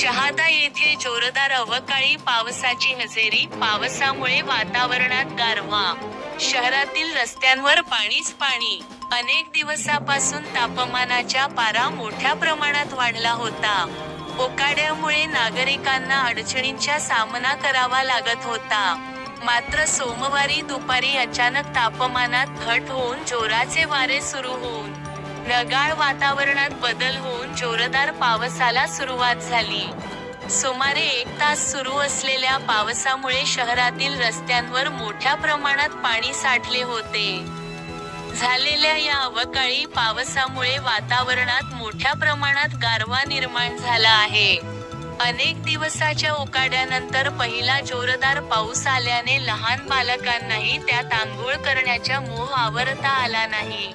शहादा येथे जोरदार अवकाळी पावसाची हजेरी. पावसामुळे वातावरणात गारवा. शहरातील रस्त्यांवर पाणीच पाणी. अनेक दिवसापासून तापमानाच्या पारा मोठ्या प्रमाणात वाढला होता. ओकाड्यामुळे नागरिकांना अडचणींचा सामना करावा लागत होता. मात्र सोमवारी दुपारी अचानक तापमानात घट होऊन जोराचे वारे सुरू होऊन ढगाळ वातावरणात बदल होऊन जोरदार पावसाला सुरुवात झाली. सुमारे एक तास सुरू असलेल्या पावसामुळे शहरातील रस्त्यांवर मोठ्या प्रमाणात पाणी साठले होते. झालेल्या या अवकाळी पावसामुळे वातावरणात मोठ्या प्रमाणात गारवा निर्माण झाला आहे. अनेक दिवसाच्या उकाड्यानंतर पहिला जोरदार पाऊस आल्याने लहान बालकांनाही त्यात आंघोळ करण्याच्या मोह आवरता आला नाही.